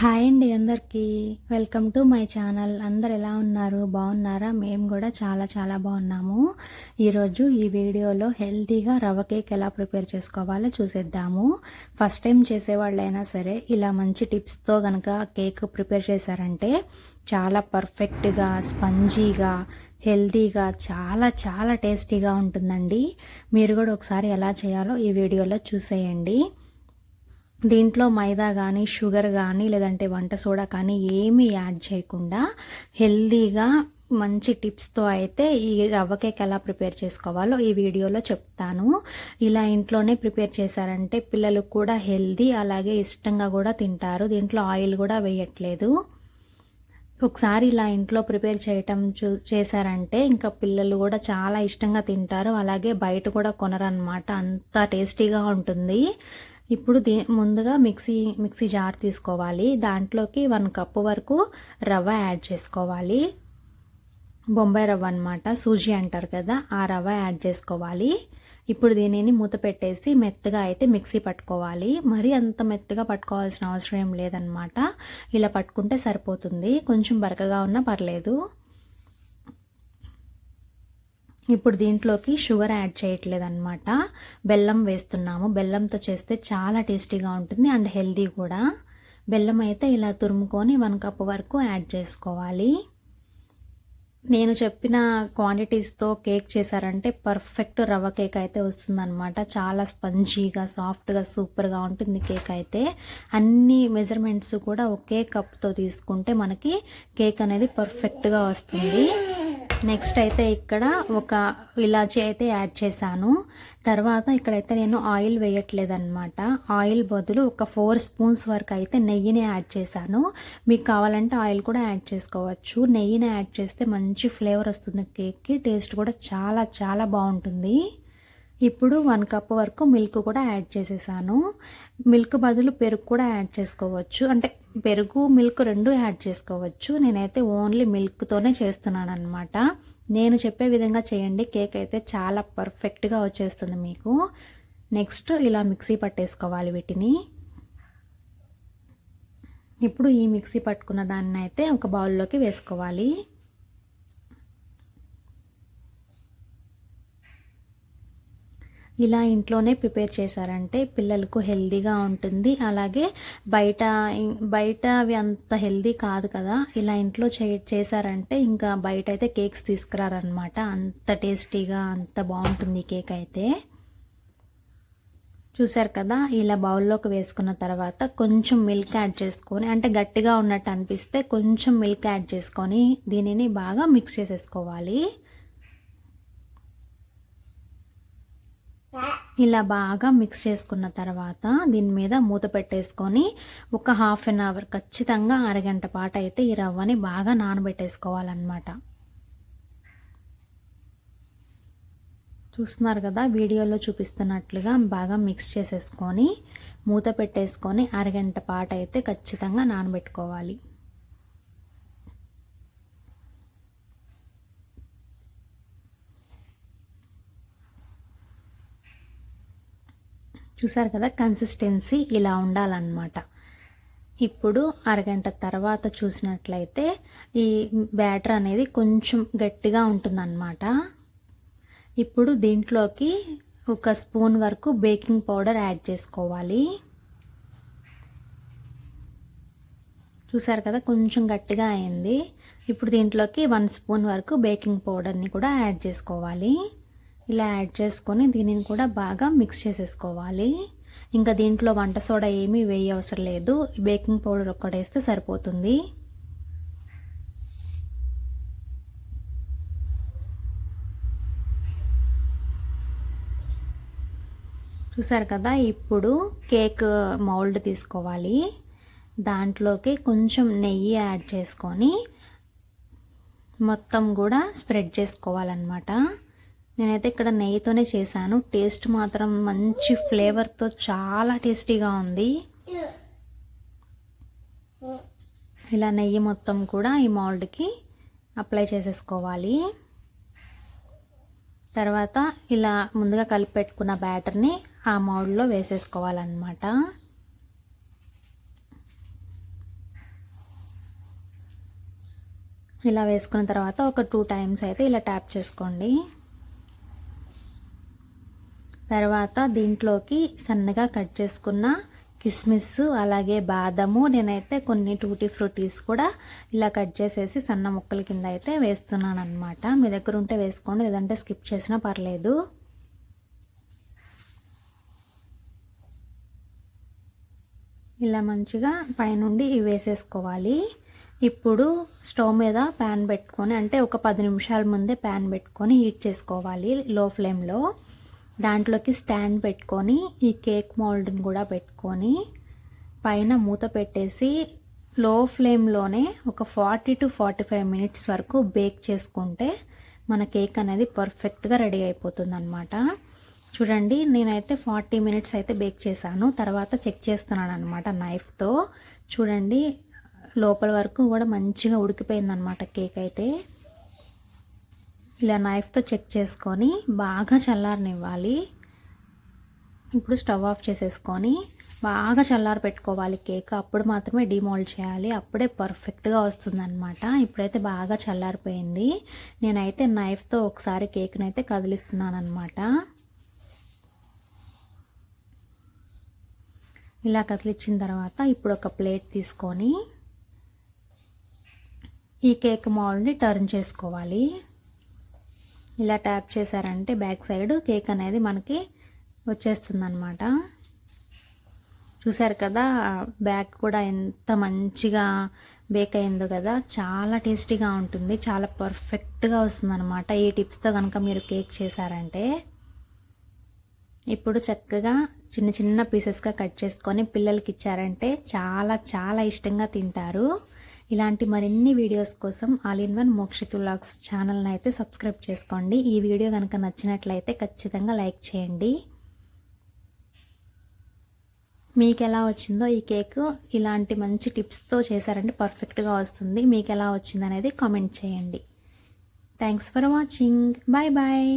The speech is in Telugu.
హాయ్ అండి అందరికీ. Welcome to my channel. అందరు ఎలా ఉన్నారు? బాగున్నారా? మేము కూడా చాలా చాలా బాగున్నాము. ఈరోజు ఈ వీడియోలో హెల్తీగా రవ కేక్ ఎలా ప్రిపేర్ చేసుకోవాలో చూసేద్దాము. ఫస్ట్ టైం చేసేవాళ్ళైనా సరే ఇలా మంచి టిప్స్తో కనుక కేక్ ప్రిపేర్ చేశారంటే చాలా పర్ఫెక్ట్గా స్పంజీగా హెల్తీగా చాలా చాలా టేస్టీగా ఉంటుందండి. మీరు కూడా ఒకసారి ఎలా చేయాలో ఈ వీడియోలో చూసేయండి. దీంట్లో మైదా కానీ షుగర్ కానీ లేదంటే వంట సోడా కానీ ఏమీ యాడ్ చేయకుండా హెల్దీగా మంచి టిప్స్తో అయితే ఈ రవ్వ కేక్ ఎలా ప్రిపేర్ చేసుకోవాలో ఈ వీడియోలో చెప్తాను. ఇలా ఇంట్లోనే ప్రిపేర్ చేశారంటే పిల్లలు కూడా హెల్దీ అలాగే ఇష్టంగా కూడా తింటారు. దీంట్లో ఆయిల్ కూడా వేయట్లేదు. ఒకసారి ఇలా ఇంట్లో ప్రిపేర్ చేయటం చూ చేశారంటే ఇంకా పిల్లలు కూడా చాలా ఇష్టంగా తింటారు. అలాగే బయట కూడా కొనరనమాట అంత టేస్టీగా ఉంటుంది. ఇప్పుడు దీ ముందుగా మిక్సీ మిక్సీ జార్ తీసుకోవాలి. దాంట్లోకి వన్ కప్పు వరకు రవ్వ యాడ్ చేసుకోవాలి. బొంబాయి రవ్వ అనమాట సూజీ అంటారు కదా ఆ రవ్వ యాడ్ చేసుకోవాలి. ఇప్పుడు దీనిని మూత పెట్టేసి మెత్తగా అయితే మిక్సీ పట్టుకోవాలి. మరి అంత మెత్తగా పట్టుకోవాల్సిన అవసరం ఏం లేదనమాట ఇలా పట్టుకుంటే సరిపోతుంది. కొంచెం బరకగా ఉన్నా పర్లేదు. ఇప్పుడు దీంట్లోకి షుగర్ యాడ్ చేయట్లేదు అనమాట బెల్లం వేస్తున్నాము. బెల్లంతో చేస్తే చాలా టేస్టీగా ఉంటుంది అండ్ హెల్దీ కూడా. బెల్లం అయితే ఇలా తురుముకొని వన్ కప్ వరకు యాడ్ చేసుకోవాలి. నేను చెప్పిన క్వాంటిటీస్తో కేక్ చేశారంటే పర్ఫెక్ట్ రవ్వ కేక్ అయితే వస్తుందన్నమాట. చాలా స్పంజీగా సాఫ్ట్గా సూపర్గా ఉంటుంది కేక్ అయితే. అన్ని మెజర్మెంట్స్ కూడా ఒకే కప్తో తీసుకుంటే మనకి కేక్ అనేది పర్ఫెక్ట్గా వస్తుంది. నెక్స్ట్ అయితే ఇక్కడ ఒక ఇలాచీ అయితే యాడ్ చేశాను. తర్వాత ఇక్కడైతే నేను ఆయిల్ వేయట్లేదనమాట ఆయిల్ బదులు ఒక ఫోర్ స్పూన్స్ వరకు అయితే నెయ్యిని యాడ్ చేశాను. మీకు కావాలంటే ఆయిల్ కూడా యాడ్ చేసుకోవచ్చు. నెయ్యిని యాడ్ చేస్తే మంచి ఫ్లేవర్ వస్తుంది కేక్కి. టేస్ట్ కూడా చాలా చాలా బాగుంటుంది. ఇప్పుడు వన్ కప్ వరకు మిల్క్ కూడా యాడ్ చేసేసాను. మిల్క్ బదులు పెరుగు కూడా యాడ్ చేసుకోవచ్చు. అంటే పెరుగు మిల్క్ రెండు యాడ్ చేసుకోవచ్చు. నేనైతే ఓన్లీ మిల్క్తోనే చేస్తున్నాను అనమాట నేను చెప్పే విధంగా చేయండి. కేక్ అయితే చాలా పర్ఫెక్ట్గా వచ్చేస్తుంది మీకు. నెక్స్ట్ ఇలా మిక్సీ పట్టేసుకోవాలి వీటిని. ఇప్పుడు ఈ మిక్సీ పట్టుకున్న దాన్ని అయితే ఒక బౌల్లోకి వేసుకోవాలి. ఇలా ఇంట్లోనే ప్రిపేర్ చేశారంటే పిల్లలకు హెల్దీగా ఉంటుంది. అలాగే బయట బయట అవి అంత హెల్దీ కాదు కదా. ఇలా ఇంట్లో చే చేశారంటే ఇంకా బయట అయితే కేక్స్ తీసుకురారనమాట అంత టేస్టీగా అంత బాగుంటుంది కేక్ అయితే చూసారు కదా ఇలా బౌల్లోకి వేసుకున్న తర్వాత కొంచెం మిల్క్ యాడ్ చేసుకొని అంటే గట్టిగా ఉన్నట్టు అనిపిస్తే కొంచెం మిల్క్ యాడ్ చేసుకొని దీనిని బాగా మిక్స్ చేసేసుకోవాలి. ఇలా బాగా మిక్స్ చేసుకున్న తర్వాత దీని మీద మూత పెట్టేసుకొని ఒక హాఫ్ అన్ అవర్ ఖచ్చితంగా అరగంట పాటు అయితే ఈ రవ్వని బాగా నానబెట్టేసుకోవాలన్నమాట. చూస్తున్నారు కదా వీడియోలో చూపిస్తున్నట్లుగా బాగా మిక్స్ చేసేసుకొని మూత పెట్టేసుకొని అరగంట పాటు అయితే ఖచ్చితంగా నానబెట్టుకోవాలి. చూసారు కదా కన్సిస్టెన్సీ ఇలా ఉండాలన్నమాట. ఇప్పుడు అరగంట తర్వాత చూసినట్లయితే ఈ బ్యాటర్ అనేది కొంచెం గట్టిగా ఉంటుందన్నమాట. ఇప్పుడు దీంట్లోకి ఒక స్పూన్ వరకు బేకింగ్ పౌడర్ యాడ్ చేసుకోవాలి. చూసారు కదా కొంచెం గట్టిగా అయింది. ఇప్పుడు దీంట్లోకి వన్ స్పూన్ వరకు బేకింగ్ పౌడర్ని కూడా యాడ్ చేసుకోవాలి. ఇలా యాడ్ చేసుకొని దీనిని కూడా బాగా మిక్స్ చేసేసుకోవాలి. ఇంకా దీంట్లో వంట సోడా ఏమీ వేయ అవసరం లేదు. బేకింగ్ పౌడర్ ఒక్కటేస్తే సరిపోతుంది. చూసారు కదా ఇప్పుడు కేక్ మౌల్డ్ తీసుకోవాలి. దాంట్లోకి కొంచెం నెయ్యి యాడ్ చేసుకొని మొత్తం కూడా స్ప్రెడ్ చేసుకోవాలన్నమాట. నేనైతే ఇక్కడ నెయ్యితోనే చేశాను. టేస్ట్ మాత్రం మంచి ఫ్లేవర్తో చాలా టేస్టీగా ఉంది. ఇలా నెయ్యి మొత్తం కూడా ఈ మౌల్డ్కి అప్లై చేసేసుకోవాలి. తర్వాత ఇలా ముందుగా కలిపి పెట్టుకున్న బ్యాటర్ని ఆ మౌల్డ్లో వేసేసుకోవాలన్నమాట. ఇలా వేసుకున్న తర్వాత ఒక టూ టైమ్స్ అయితే ఇలా ట్యాప్ చేసుకోండి. తర్వాత దీంట్లోకి సన్నగా కట్ చేసుకున్న కిస్మిస్ అలాగే బాదము నేనైతే కొన్ని టూటీ ఫ్రూటీస్ కూడా ఇలా కట్ చేసేసి సన్న ముక్కల కింద అయితే వేస్తున్నాను అనమాట మీ దగ్గర ఉంటే వేసుకోండి లేదంటే స్కిప్ చేసినా పర్లేదు. ఇలా మంచిగా పైనుండి ఇవి వేసేసుకోవాలి. ఇప్పుడు స్టవ్ మీద ప్యాన్ పెట్టుకొని అంటే ఒక పది నిమిషాల ముందే ప్యాన్ పెట్టుకొని హీట్ చేసుకోవాలి లో ఫ్లేమ్లో. దాంట్లోకి స్టాండ్ పెట్టుకొని ఈ కేక్ మోల్డ్ని కూడా పెట్టుకొని పైన మూత పెట్టేసి లో ఫ్లేమ్లోనే ఒక forty to forty five minutes వరకు బేక్ చేసుకుంటే మన కేక్ అనేది పర్ఫెక్ట్గా రెడీ అయిపోతుంది అనమాట చూడండి నేనైతే ఫార్టీ మినిట్స్ అయితే బేక్ చేశాను. తర్వాత చెక్ చేస్తున్నాను అనమాట నైఫ్తో. చూడండి లోపల వరకు కూడా మంచిగా ఉడికిపోయిందనమాట కేక్ అయితే. ఇలా నైఫ్తో చెక్ చేసుకొని బాగా చల్లారనివ్వాలి. ఇప్పుడు స్టవ్ ఆఫ్ చేసేసుకొని బాగా చల్లారి పెట్టుకోవాలి కేక్ అప్పుడు మాత్రమే డిమోల్డ్ చేయాలి. అప్పుడే పర్ఫెక్ట్గా వస్తుందన్నమాట. ఇప్పుడైతే బాగా చల్లారిపోయింది. నేనైతే నైఫ్తో ఒకసారి కేక్ని అయితే కదిలిస్తున్నాను అనమాట ఇలా కదిలిచ్చిన తర్వాత ఇప్పుడు ఒక ప్లేట్ తీసుకొని ఈ కేక్ మౌల్డ్ని టర్న్ చేసుకోవాలి. ఇలా ట్యాప్ చేశారంటే బ్యాక్ సైడ్ కేక్ అనేది మనకి వచ్చేస్తుంది అనమాట చూసారు కదా బ్యాక్ కూడా ఎంత మంచిగా బేక్ అయిందో కదా చాలా టేస్టీగా ఉంటుంది చాలా పర్ఫెక్ట్గా వస్తుందన్నమాట. ఈ టిప్స్తో కనుక మీరు కేక్ చేశారంటే ఇప్పుడు చక్కగా చిన్న చిన్న పీసెస్గా కట్ చేసుకొని పిల్లలకి ఇచ్చారంటే చాలా చాలా ఇష్టంగా తింటారు. ఇలాంటి మరిన్ని వీడియోస్ కోసం all in one Mokshith vlogs ఛానల్ని అయితే సబ్స్క్రైబ్ చేసుకోండి. ఈ వీడియో కనుక నచ్చినట్లయితే ఖచ్చితంగా లైక్ చేయండి. మీకు ఎలా వచ్చిందో ఈ కేక్ ఇలాంటి మంచి టిప్స్తో చేశారంటే పర్ఫెక్ట్గా వస్తుంది. మీకు ఎలా వచ్చింది అనేది కామెంట్ చేయండి. Thanks for watching. Bye bye.